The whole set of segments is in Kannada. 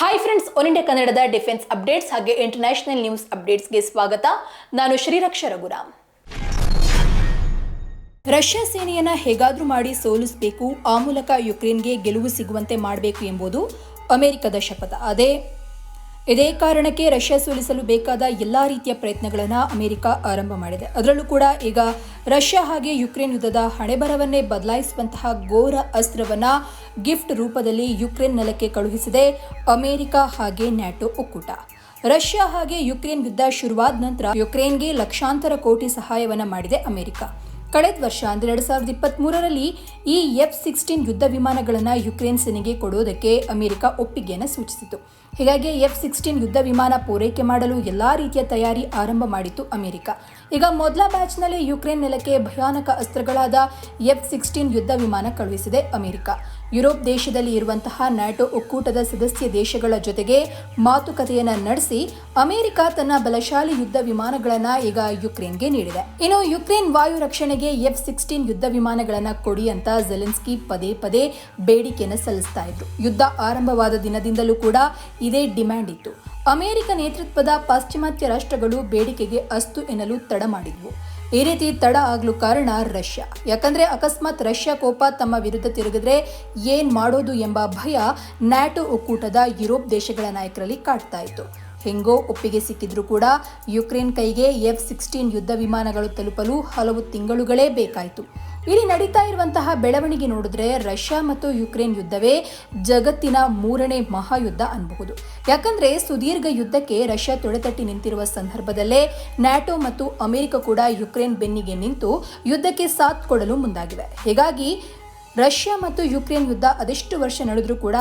ಹಾಯ್ ಫ್ರೆಂಡ್ಸ್ ಒನ್ ಇಂಡಿಯಾ ಕನ್ನಡದ ಡಿಫೆನ್ಸ್ ಅಪ್ಡೇಟ್ಸ್ ಹಾಗೆ ಇಂಟರ್ನ್ಯಾಷನಲ್ ನ್ಯೂಸ್ ಅಪ್ಡೇಟ್ಸ್ಗೆ ಸ್ವಾಗತ. ನಾನು ಶ್ರೀರಕ್ಷ ರಘುರಾಮ್. ರಷ್ಯಾ ಸೇನೆಯನ್ನ ಹೇಗಾದರೂ ಮಾಡಿ ಸೋಲಿಸಬೇಕು, ಆ ಮೂಲಕ ಯುಕ್ರೇನ್ಗೆ ಗೆಲುವು ಸಿಗುವಂತೆ ಮಾಡಬೇಕು ಎಂಬುದು ಅಮೆರಿಕದ ಶಪಥ. ಅದೇ ಇದೇ ಕಾರಣಕ್ಕೆ ರಷ್ಯಾ ಸೋಲಿಸಲು ಬೇಕಾದ ಎಲ್ಲ ರೀತಿಯ ಪ್ರಯತ್ನಗಳನ್ನು ಅಮೆರಿಕ ಆರಂಭ ಮಾಡಿದೆ. ಅದರಲ್ಲೂ ಕೂಡ ಈಗ ರಷ್ಯಾ ಹಾಗೆ ಯುಕ್ರೇನ್ ಯುದ್ಧದ ಹಣೆಬರವನ್ನೇ ಬದಲಾಯಿಸುವಂತಹ ಘೋರ ಅಸ್ತ್ರವನ್ನು ಗಿಫ್ಟ್ ರೂಪದಲ್ಲಿ ಯುಕ್ರೇನ್ ನೆಲಕ್ಕೆ ಕಳುಹಿಸಿದೆ ಅಮೆರಿಕ ಹಾಗೆ ನ್ಯಾಟೋ ಒಕ್ಕೂಟ. ರಷ್ಯಾ ಹಾಗೆ ಯುಕ್ರೇನ್ ಯುದ್ಧ ಶುರುವಾದ ನಂತರ ಯುಕ್ರೇನ್ಗೆ ಲಕ್ಷಾಂತರ ಕೋಟಿ ಸಹಾಯವನ್ನು ಮಾಡಿದೆ ಅಮೆರಿಕ. ಕಳೆದ ವರ್ಷ ಅಂದರೆ ಎರಡು ಸಾವಿರದ ಇಪ್ಪತ್ತ್ಮೂರರಲ್ಲಿ ಈ ಎಫ್ ಸಿಕ್ಸ್ಟೀನ್ ಯುದ್ಧ ವಿಮಾನಗಳನ್ನು ಯುಕ್ರೇನ್ ಸೇನೆಗೆ ಕೊಡೋದಕ್ಕೆ ಅಮೆರಿಕ ಒಪ್ಪಿಗೆಯನ್ನು ಸೂಚಿಸಿತು. ಹೀಗಾಗಿ ಎಫ್ ಸಿಕ್ಸ್ಟೀನ್ ಯುದ್ಧ ವಿಮಾನ ಪೂರೈಕೆ ಮಾಡಲು ಎಲ್ಲಾ ರೀತಿಯ ತಯಾರಿ ಆರಂಭ ಮಾಡಿತ್ತು ಅಮೆರಿಕ. ಈಗ ಮೊದಲ ಬ್ಯಾಚ್ನಲ್ಲಿ ಯುಕ್ರೇನ್ ನೆಲಕ್ಕೆ ಭಯಾನಕ ಅಸ್ತ್ರಗಳಾದ ಎಫ್ ಸಿಕ್ಸ್ಟೀನ್ ಯುದ್ಧ ವಿಮಾನ ಕಳುಹಿಸಿದೆ ಅಮೆರಿಕ. ಯುರೋಪ್ ದೇಶದಲ್ಲಿ ಇರುವಂತಹ ನ್ಯಾಟೋ ಒಕ್ಕೂಟದ ಸದಸ್ಯ ದೇಶಗಳ ಜೊತೆಗೆ ಮಾತುಕತೆಯನ್ನ ನಡೆಸಿ ಅಮೆರಿಕ ತನ್ನ ಬಲಶಾಲಿ ಯುದ್ಧ ವಿಮಾನಗಳನ್ನ ಈಗ ಯುಕ್ರೇನ್ಗೆ ನೀಡಿದೆ. ಇನ್ನು ಯುಕ್ರೇನ್ ವಾಯು ರಕ್ಷಣೆಗೆ ಎಫ್ ಸಿಕ್ಸ್ಟೀನ್ ಯುದ್ಧ ವಿಮಾನಗಳನ್ನ ಕೊಡಿ ಅಂತ ಜೆಲೆನ್ಸ್ಕಿ ಪದೇ ಪದೇ ಬೇಡಿಕೆಯನ್ನು ಸಲ್ಲಿಸ್ತಾ ಇದ್ರು. ಯುದ್ಧ ಆರಂಭವಾದ ದಿನದಿಂದಲೂ ಕೂಡ ಇದೇ ಡಿಮ್ಯಾಂಡ್ ಇತ್ತು. ಅಮೆರಿಕ ನೇತೃತ್ವದ ಪಾಶ್ಚಿಮಾತ್ಯ ರಾಷ್ಟ್ರಗಳು ಬೇಡಿಕೆಗೆ ಅಸ್ತು ಎನ್ನಲು ತಡ ಮಾಡಿದ್ವು. ಈ ರೀತಿ ತಡ ಆಗಲು ಕಾರಣ ರಷ್ಯಾ. ಯಾಕಂದ್ರೆ ಅಕಸ್ಮಾತ್ ರಷ್ಯಾ ಕೋಪ ತಮ್ಮ ವಿರುದ್ಧ ತಿರುಗಿದ್ರೆ ಏನ್ ಮಾಡೋದು ಎಂಬ ಭಯ ನ್ಯಾಟೋ ಒಕ್ಕೂಟದ ಯುರೋಪ್ ದೇಶಗಳ ನಾಯಕರಲ್ಲಿ ಕಾಡ್ತಾ ಇತ್ತು. ಹೆಂಗೋ ಒಪ್ಪಿಗೆ ಸಿಕ್ಕಿದ್ರೂ ಕೂಡ ಯುಕ್ರೇನ್ ಕೈಗೆ ಎಫ್ ಸಿಕ್ಸ್ಟೀನ್ ಯುದ್ಧ ವಿಮಾನಗಳು ತಲುಪಲು ಹಲವು ತಿಂಗಳುಗಳೇ ಬೇಕಾಯಿತು. ಇಲ್ಲಿ ನಡೀತಾ ಇರುವಂತಹ ಬೆಳವಣಿಗೆ ನೋಡಿದ್ರೆ ರಷ್ಯಾ ಮತ್ತು ಯುಕ್ರೇನ್ ಯುದ್ಧವೇ ಜಗತ್ತಿನ ಮೂರನೇ ಮಹಾಯುದ್ಧ ಅನ್ಬಹುದು. ಯಾಕಂದ್ರೆ ಸುದೀರ್ಘ ಯುದ್ಧಕ್ಕೆ ರಷ್ಯಾ ತೊಡೆತಟ್ಟಿ ನಿಂತಿರುವ ಸಂದರ್ಭದಲ್ಲೇ ನ್ಯಾಟೋ ಮತ್ತು ಅಮೆರಿಕ ಕೂಡ ಯುಕ್ರೇನ್ ಬೆನ್ನಿಗೆ ನಿಂತು ಯುದ್ಧಕ್ಕೆ ಸಾಥ್ ಕೊಡಲು ಮುಂದಾಗಿವೆ. ಹೀಗಾಗಿ ರಷ್ಯಾ ಮತ್ತು ಯುಕ್ರೇನ್ ಯುದ್ಧ ಅದೆಷ್ಟು ವರ್ಷ ನಡೆದರೂ ಕೂಡ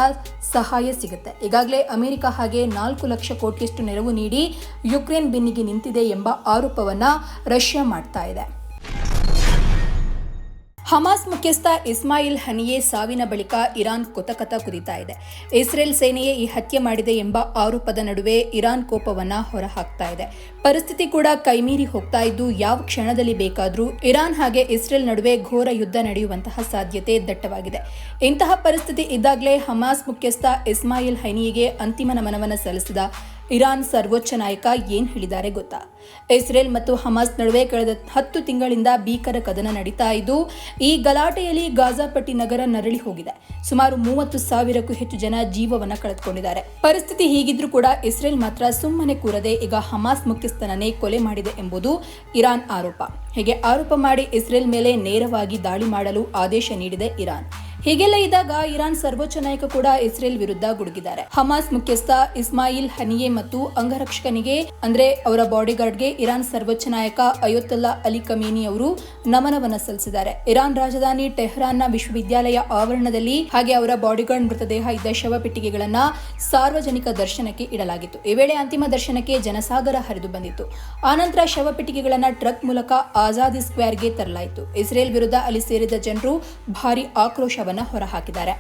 ಸಹಾಯ ಸಿಗುತ್ತೆ. ಈಗಾಗಲೇ ಅಮೆರಿಕ ಹಾಗೆ ನಾಲ್ಕು ಲಕ್ಷ ಕೋಟಿಯಷ್ಟು ನೆರವು ನೀಡಿ ಯುಕ್ರೇನ್ ಬೆನ್ನಿಗೆ ನಿಂತಿದೆ ಎಂಬ ಆರೋಪವನ್ನು ರಷ್ಯಾ ಮಾಡ್ತಾ ಇದೆ. ಹಮಾಸ್ ಮುಖ್ಯಸ್ಥ ಇಸ್ಮಾಯಿಲ್ ಹನಿಯೆ ಸಾವಿನ ಬಳಿಕ ಇರಾನ್ ಕೊತಕತ ಕುದಿತಾ ಇದೆ. ಇಸ್ರೇಲ್ ಸೇನೆಯೇ ಈ ಹತ್ಯೆ ಮಾಡಿದೆ ಎಂಬ ಆರೋಪದ ನಡುವೆ ಇರಾನ್ ಕೋಪವನ್ನ ಹೊರಹಾಕ್ತಾ ಇದೆ. ಪರಿಸ್ಥಿತಿ ಕೂಡ ಕೈಮೀರಿ ಹೋಗ್ತಾ ಇದ್ದು ಯಾವ ಕ್ಷಣದಲ್ಲಿ ಬೇಕಾದರೂ ಇರಾನ್ ಹಾಗೆ ಇಸ್ರೇಲ್ ನಡುವೆ ಘೋರ ಯುದ್ಧ ನಡೆಯುವಂತಹ ಸಾಧ್ಯತೆ ದಟ್ಟವಾಗಿದೆ. ಇಂತಹ ಪರಿಸ್ಥಿತಿ ಇದ್ದಾಗಲೇ ಹಮಾಸ್ ಮುಖ್ಯಸ್ಥ ಇಸ್ಮಾಯಿಲ್ ಹನಿಯೆಗೆ ಅಂತಿಮ ನಮನವನ್ನು ಸಲ್ಲಿಸಿದ ಇರಾನ್ ಸರ್ವೋಚ್ಚ ನಾಯಕ ಏನು ಹೇಳಿದ್ದಾರೆ ಗೊತ್ತಾ? ಇಸ್ರೇಲ್ ಮತ್ತು ಹಮಾಸ್ ನಡುವೆ ಕಳೆದ ಹತ್ತು ತಿಂಗಳಿಂದ ಭೀಕರ ಕದನ ನಡೀತಾ ಇದ್ದು, ಈ ಗಲಾಟೆಯಲ್ಲಿ ಗಾಜಾಪಟ್ಟಿ ನಗರ ನರಳಿ ಹೋಗಿದೆ. ಸುಮಾರು ಮೂವತ್ತು ಸಾವಿರಕ್ಕೂ ಹೆಚ್ಚು ಜನ ಜೀವವನ್ನು ಕಳೆದುಕೊಂಡಿದ್ದಾರೆ. ಪರಿಸ್ಥಿತಿ ಹೀಗಿದ್ರೂ ಕೂಡ ಇಸ್ರೇಲ್ ಮಾತ್ರ ಸುಮ್ಮನೆ ಕೂರದೆ ಈಗ ಹಮಾಸ್ ಮುಖ್ಯಸ್ಥನನ್ನೇ ಕೊಲೆ ಮಾಡಿದೆ ಎಂಬುದು ಇರಾನ್ ಆರೋಪ. ಹೀಗೆ ಆರೋಪ ಮಾಡಿ ಇಸ್ರೇಲ್ ಮೇಲೆ ನೇರವಾಗಿ ದಾಳಿ ಮಾಡಲು ಆದೇಶ ನೀಡಿದೆ ಇರಾನ್. ಹೀಗೆಲ್ಲ ಇದ್ದಾಗ ಇರಾನ್ ಸರ್ವೋಚ್ಚ ನಾಯಕ ಕೂಡ ಇಸ್ರೇಲ್ ವಿರುದ್ಧ ಗುಡುಗಿದ್ದಾರೆ. ಹಮಾಸ್ ಮುಖ್ಯಸ್ಥ ಇಸ್ಮಾಯಿಲ್ ಹನಿಯೆ ಮತ್ತು ಅಂಗರಕ್ಷಕನಿಗೆ, ಅಂದ್ರೆ ಅವರ ಬಾಡಿಗಾರ್ಡ್ಗೆ ಇರಾನ್ ಸರ್ವೋಚ್ಚ ನಾಯಕ ಅಯೋತ್ತಲ್ಲಾ ಅಲಿ ಕಮೀನಿ ಅವರು ನಮನವನ್ನ ಸಲ್ಲಿಸಿದ್ದಾರೆ. ಇರಾನ್ ರಾಜಧಾನಿ ಟೆಹರಾನ್ನ ವಿಶ್ವವಿದ್ಯಾಲಯ ಆವರಣದಲ್ಲಿ ಹಾಗೆ ಅವರ ಬಾಡಿಗಾರ್ಡ್ ಮೃತದೇಹ ಇದ್ದ ಶವಪೆಟ್ಟಿಗೆಗಳನ್ನ ಸಾರ್ವಜನಿಕ ದರ್ಶನಕ್ಕೆ ಇಡಲಾಗಿತ್ತು. ಈ ವೇಳೆ ಅಂತಿಮ ದರ್ಶನಕ್ಕೆ ಜನಸಾಗರ ಹರಿದು ಬಂದಿತ್ತು. ಆನಂತರ ಶವಪೆಟ್ಟಿಗೆಗಳನ್ನು ಟ್ರಕ್ ಮೂಲಕ ಆಜಾದಿ ಸ್ಕ್ವೇರ್ಗೆ ತರಲಾಯಿತು. ಇಸ್ರೇಲ್ ವಿರುದ್ಧ ಅಲ್ಲಿ ಸೇರಿದ ಜನರು ಭಾರಿ ಆಕ್ರೋಶವನ್ನ ಹೊರಹಾಕಿದ್ದಾರೆ.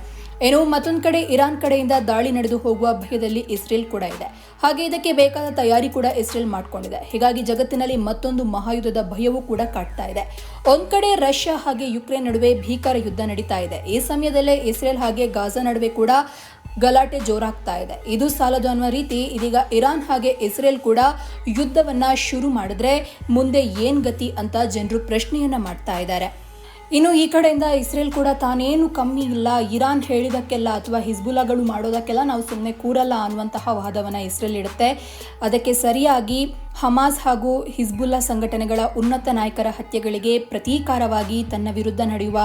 ಏನು ಮತ್ತೊಂದು ಕಡೆ ಇರಾನ್ ಕಡೆಯಿಂದ ದಾಳಿ ನಡೆದು ಹೋಗುವ ಭಯದಲ್ಲಿ ಇಸ್ರೇಲ್ ಕೂಡ ಇದೆ. ಹಾಗೆ ಇದಕ್ಕೆ ಬೇಕಾದ ತಯಾರಿ ಕೂಡ ಇಸ್ರೇಲ್ ಮಾಡಿಕೊಂಡಿದೆ. ಹೀಗಾಗಿ ಜಗತ್ತಿನಲ್ಲಿ ಮತ್ತೊಂದು ಮಹಾಯುದ್ಧದ ಭಯವೂ ಕೂಡ ಕಾಡ್ತಾ ಇದೆ. ಒಂದ್ ಕಡೆ ರಷ್ಯಾ ಹಾಗೆ ಯುಕ್ರೇನ್ ನಡುವೆ ಭೀಕರ ಯುದ್ಧ ನಡೀತಾ ಇದೆ. ಈ ಸಮಯದಲ್ಲೇ ಇಸ್ರೇಲ್ ಹಾಗೆ ಗಾಜಾ ನಡುವೆ ಕೂಡ ಗಲಾಟೆ ಜೋರಾಗ್ತಾ ಇದೆ. ಇದು ಸಾಲದು ಅನ್ನೋ ರೀತಿ ಇದೀಗ ಇರಾನ್ ಹಾಗೆ ಇಸ್ರೇಲ್ ಕೂಡ ಯುದ್ಧವನ್ನ ಶುರು ಮಾಡಿದ್ರೆ ಮುಂದೆ ಏನ್ ಗತಿ ಅಂತ ಜನರು ಪ್ರಶ್ನೆಯನ್ನ ಮಾಡ್ತಾ ಇದ್ದಾರೆ. ಇನ್ನು ಈ ಕಡೆಯಿಂದ ಇಸ್ರೇಲ್ ಕೂಡ ತಾನೇನು ಕಮ್ಮಿ ಇಲ್ಲ. ಇರಾನ್ ಹೇಳಿದಕ್ಕೆಲ್ಲ ಅಥವಾ ಹಿಜ್ಬುಲಾಗಳು ಮಾಡೋದಕ್ಕೆಲ್ಲ ನಾವು ಸುಮ್ಮನೆ ಕೂರಲ್ಲ ಅನ್ನುವಂತಹ ವಾದವನ್ನು ಇಸ್ರೇಲ್ ಇಡುತ್ತೆ. ಅದಕ್ಕೆ ಸರಿಯಾಗಿ ಹಮಾಸ್ ಹಾಗೂ ಹಿಜ್ಬುಲ್ಲಾ ಸಂಘಟನೆಗಳ ಉನ್ನತ ನಾಯಕರ ಹತ್ಯೆಗಳಿಗೆ ಪ್ರತೀಕಾರವಾಗಿ ತನ್ನ ವಿರುದ್ಧ ನಡೆಯುವ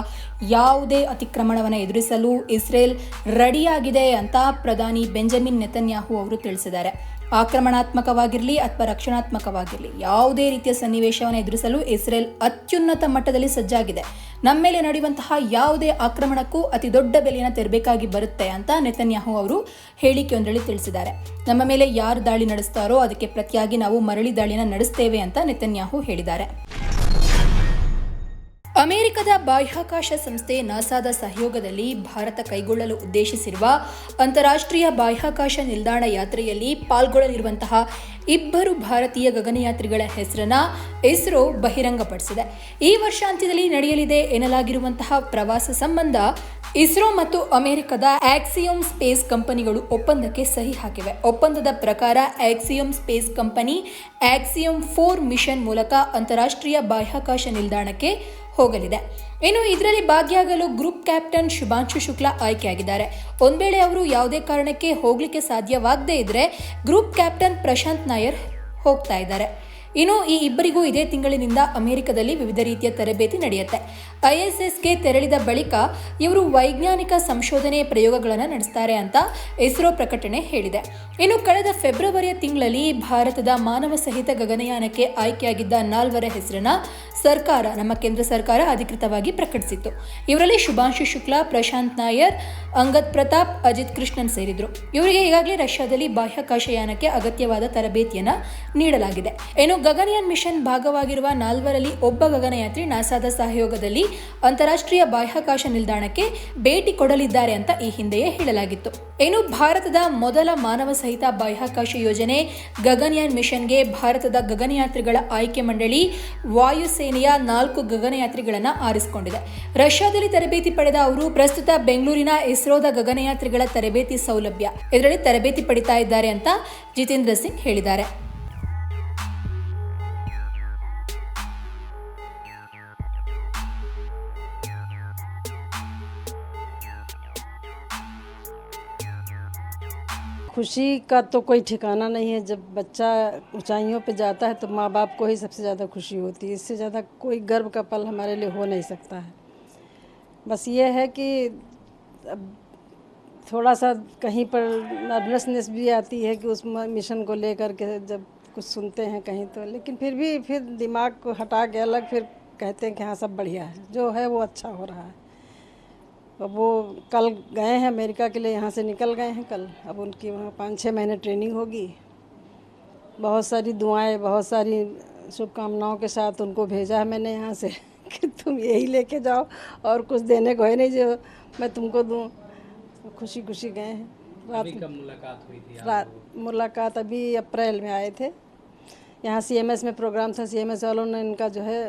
ಯಾವುದೇ ಅತಿಕ್ರಮಣವನ್ನು ಎದುರಿಸಲು ಇಸ್ರೇಲ್ ರೆಡಿಯಾಗಿದೆ ಅಂತ ಪ್ರಧಾನಿ ಬೆಂಜಮಿನ್ ನೆತನ್ಯಾಹು ಅವರು ತಿಳಿಸಿದ್ದಾರೆ. ಆಕ್ರಮಣಾತ್ಮಕವಾಗಿರಲಿ ಅಥವಾ ರಕ್ಷಣಾತ್ಮಕವಾಗಿರಲಿ, ಯಾವುದೇ ರೀತಿಯ ಸನ್ನಿವೇಶವನ್ನು ಎದುರಿಸಲು ಇಸ್ರೇಲ್ ಅತ್ಯುನ್ನತ ಮಟ್ಟದಲ್ಲಿ ಸಜ್ಜಾಗಿದೆ. ನಮ್ಮ ಮೇಲೆ ನಡೆಯುವಂತಹ ಯಾವುದೇ ಆಕ್ರಮಣಕ್ಕೂ ಅತಿ ದೊಡ್ಡ ಬೆಲೆಯನ್ನು ತೆರಬೇಕಾಗಿ ಬರುತ್ತೆ ಅಂತ ನೆತನ್ಯಾಹು ಅವರು ಹೇಳಿಕೆಯೊಂದರಲ್ಲಿ ತಿಳಿಸಿದ್ದಾರೆ. ನಮ್ಮ ಮೇಲೆ ಯಾರು ದಾಳಿ ನಡೆಸ್ತಾರೋ ಅದಕ್ಕೆ ಪ್ರತಿಯಾಗಿ ನಾವು ಮರಳಿ ದಾಳಿನ ನಡೆಸ್ತೇವೆ ಅಂತ ನೆತನ್ಯಾಹು ಹೇಳಿದ್ದಾರೆ. ಅಮೆರಿಕದ ಬಾಹ್ಯಾಕಾಶ ಸಂಸ್ಥೆ ನಾಸಾದ ಸಹಯೋಗದಲ್ಲಿ ಭಾರತ ಕೈಗೊಳ್ಳಲು ಉದ್ದೇಶಿಸಿರುವ ಅಂತಾರಾಷ್ಟ್ರೀಯ ಬಾಹ್ಯಾಕಾಶ ನಿಲ್ದಾಣ ಯಾತ್ರೆಯಲ್ಲಿ ಪಾಲ್ಗೊಳ್ಳಲಿರುವಂತಹ ಇಬ್ಬರು ಭಾರತೀಯ ಗಗನಯಾತ್ರಿಗಳ ಹೆಸರನ್ನ ಇಸ್ರೋ ಬಹಿರಂಗಪಡಿಸಿದೆ. ಈ ವರ್ಷಾಂತ್ಯದಲ್ಲಿ ನಡೆಯಲಿದೆ ಎನ್ನಲಾಗಿರುವಂತಹ ಪ್ರವಾಸ ಸಂಬಂಧ ಇಸ್ರೋ ಮತ್ತು ಅಮೆರಿಕದ ಆಕ್ಸಿಯೋಮ್ ಸ್ಪೇಸ್ ಕಂಪನಿಗಳು ಒಪ್ಪಂದಕ್ಕೆ ಸಹಿ ಹಾಕಿವೆ. ಒಪ್ಪಂದದ ಪ್ರಕಾರ Axiom space company Axiom four mission ಮೂಲಕ ಅಂತಾರಾಷ್ಟ್ರೀಯ ಬಾಹ್ಯಾಕಾಶ ನಿಲ್ದಾಣಕ್ಕೆ ಹೋಗಲಿದೆ. ಇನ್ನು ಇದರಲ್ಲಿ ಭಾಗಿಯಾಗಲು ಗ್ರೂಪ್ ಕ್ಯಾಪ್ಟನ್ ಶುಭಾಂಶು ಶುಕ್ಲಾ ಆಯ್ಕೆಯಾಗಿದ್ದಾರೆ. ಒಂದ್ ವೇಳೆ ಅವರು ಯಾವುದೇ ಕಾರಣಕ್ಕೆ ಹೋಗಲಿಕ್ಕೆ ಸಾಧ್ಯವಾಗದೇ ಇದ್ರೆ ಗ್ರೂಪ್ ಕ್ಯಾಪ್ಟನ್ ಪ್ರಶಾಂತ್ ನಾಯರ್ ಹೋಗ್ತಾ ಇದ್ದಾರೆ. ಇನ್ನು ಈ ಇಬ್ಬರಿಗೂ ಇದೇ ತಿಂಗಳಿನಿಂದ ಅಮೆರಿಕದಲ್ಲಿ ವಿವಿಧ ರೀತಿಯ ತರಬೇತಿ ನಡೆಯುತ್ತೆ. ಐಎಸ್ಎಸ್ಗೆ ತೆರಳಿದ ಬಳಿಕ ಇವರು ವೈಜ್ಞಾನಿಕ ಸಂಶೋಧನೆ ಪ್ರಯೋಗಗಳನ್ನು ನಡೆಸ್ತಾರೆ ಅಂತ ಇಸ್ರೋ ಪ್ರಕಟಣೆ ಹೇಳಿದೆ. ಇನ್ನು ಕಳೆದ ಫೆಬ್ರವರಿಯ ತಿಂಗಳಲ್ಲಿ ಭಾರತದ ಮಾನವ ಸಹಿತ ಗಗನಯಾನಕ್ಕೆ ಆಯ್ಕೆಯಾಗಿದ್ದ ನಾಲ್ವರ ಹೆಸರನ್ನ ಸರ್ಕಾರ, ನಮ್ಮ ಕೇಂದ್ರ ಸರ್ಕಾರ ಅಧಿಕೃತವಾಗಿ ಪ್ರಕಟಿಸಿತ್ತು. ಇವರಲ್ಲಿ ಶುಭಾಂಶು ಶುಕ್ಲಾ, ಪ್ರಶಾಂತ್ ನಾಯರ್, ಅಂಗದ್ ಪ್ರತಾಪ್, ಅಜಿತ್ ಕೃಷ್ಣನ್ ಸೇರಿದ್ರು. ಇವರಿಗೆ ಈಗಾಗಲೇ ರಷ್ಯಾದಲ್ಲಿ ಬಾಹ್ಯಾಕಾಶಯಾನಕ್ಕೆ ಅಗತ್ಯವಾದ ತರಬೇತಿಯನ್ನ ನೀಡಲಾಗಿದೆ. ಇನ್ನು ಗಗನಯಾನ್ ಮಿಷನ್ ಭಾಗವಾಗಿರುವ ನಾಲ್ವರಲ್ಲಿ ಒಬ್ಬ ಗಗನಯಾತ್ರಿ ನಾಸಾದ ಸಹಯೋಗದಲ್ಲಿ ಅಂತಾರಾಷ್ಟ್ರೀಯ ಬಾಹ್ಯಾಕಾಶ ನಿಲ್ದಾಣಕ್ಕೆ ಭೇಟಿ ಕೊಡಲಿದ್ದಾರೆ ಅಂತ ಈ ಹಿಂದೆಯೇ ಹೇಳಲಾಗಿತ್ತು. ಇನ್ನು ಭಾರತದ ಮೊದಲ ಮಾನವ ಸಹಿತ ಬಾಹ್ಯಾಕಾಶ ಯೋಜನೆ ಗಗನಯಾನ್ ಮಿಷನ್ಗೆ ಭಾರತದ ಗಗನಯಾತ್ರಿಗಳ ಆಯ್ಕೆ ಮಂಡಳಿ ವಾಯುಸೇನೆಯ ನಾಲ್ಕು ಗಗನಯಾತ್ರಿಗಳನ್ನು ಆರಿಸಿಕೊಂಡಿದೆ. ರಷ್ಯಾದಲ್ಲಿ ತರಬೇತಿ ಪಡೆದ ಅವರು ಪ್ರಸ್ತುತ ಬೆಂಗಳೂರಿನ ಇಸ್ರೋದ ಗಗನಯಾತ್ರಿಗಳ ತರಬೇತಿ ಸೌಲಭ್ಯ. ಇದರಲ್ಲಿ ತರಬೇತಿ ಪಡಿತಾ ಇದ್ದಾರೆ ಅಂತ ಜಿತೇಂದ್ರ ಸಿಂಗ್ ಹೇಳಿದ್ದಾರೆ. खुशी का तो कोई ठिकाना नहीं है। जब बच्चा ऊंचाइयों पे जाता है तो माँ बाप को ही सबसे ज़्यादा खुशी होती है। इससे ज़्यादा कोई गर्व का पल हमारे लिए हो नहीं सकता है। बस ये है कि अब थोड़ा सा कहीं पर नर्वसनेस भी आती है कि उस मिशन को लेकर के जब कुछ सुनते हैं कहीं तो। लेकिन फिर भी, फिर दिमाग को हटा के अलग फिर कहते हैं कि हाँ सब बढ़िया है। जो है वो अच्छा हो रहा है। अब वो कल गए हैं अमेरिका के लिए यहाँ से निकल गए हैं कल। अब उनकी वहाँ पाँच छः महीने ट्रेनिंग होगी। बहुत सारी दुआएँ बहुत सारी शुभकामनाओं के साथ उनको भेजा है मैंने यहाँ से कि तुम यही लेके जाओ और कुछ देने को है नहीं जो मैं तुमको दूँ। खुशी खुशी गए हैं। रात मुलाकात हुई थी रात मुलाकात अभी अप्रैल में आए थे। यहाँ सीएमएस में प्रोग्राम था सीएमएस वालों ने इनका जो है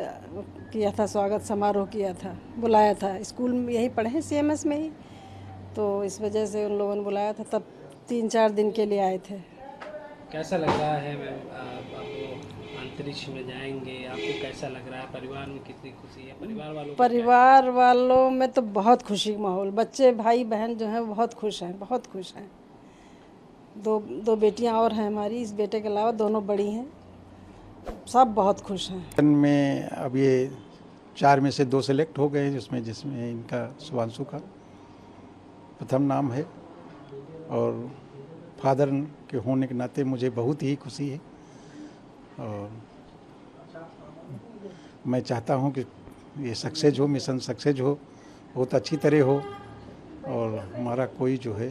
किया था स्वागत समारोह किया था बुलाया था। स्कूल में यही पढ़े हैं सीएमएस में ही। तो इस वजह से उन लोगों ने बुलाया था तब तीन चार दिन के लिए आए थे। कैसा लग रहा है मैम अंतरिक्ष में जाएँगे? आपको कैसा लग रहा है? परिवार में कितनी खुशी है? परिवार वालों परिवार वालों में तो बहुत खुशी माहौल। बच्चे भाई बहन जो हैं बहुत खुश हैं बहुत खुश हैं। दो दो बेटियाँ और हैं हमारी इस बेटे के अलावा दोनों बड़ी हैं। सब बहुत खुश हैं। में अब ये चार में से दो सेलेक्ट हो गए जिसमें जिसमें इनका सुवांशु का प्रथम नाम है और फादर के होने के नाते मुझे बहुत ही खुशी है। और मैं चाहता हूँ कि ये सक्सेस हो मिशन सक्सेस हो, बहुत अच्छी तरह हो और हमारा कोई जो है,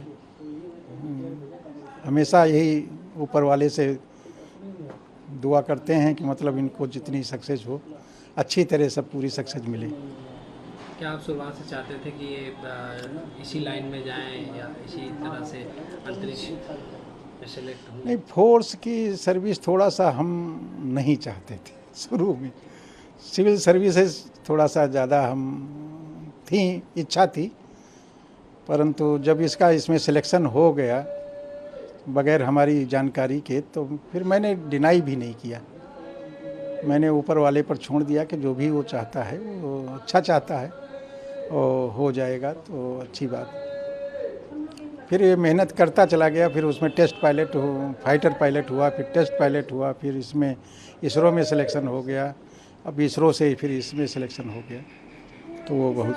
हमेशा यही ऊपर वाले से दुआ करते हैं कि मतलब इनको जितनी सक्सेस हो अच्छी तरह से पूरी सक्सेस मिले। क्या आप शुरुआत से चाहते थे कि ये इसी लाइन में जाएँ या इसी तरह से अंतरिक्ष नहीं फोर्स की सर्विस थोड़ा सा हम नहीं चाहते थे शुरू में। सिविल सर्विसेज़ थोड़ा सा ज़्यादा हम थी इच्छा थी परंतु जब इसका इसमें सिलेक्शन हो गया बगैर हमारी जानकारी के तो फिर मैंने डिनाई भी नहीं किया। मैंने ऊपर वाले पर छोड़ दिया कि जो भी वो चाहता है, वो अच्छा चाहता है और हो जाएगा तो अच्छी बात। फिर ये मेहनत करता चला गया, फिर उसमें टेस्ट पायलट हो फाइटर पायलट हुआ, फिर टेस्ट पायलट हुआ, फिर इसमें इसरो में सिलेक्शन हो गया। अब इसरो से फिर इसमें सिलेक्शन हो गया। तो वो बहुत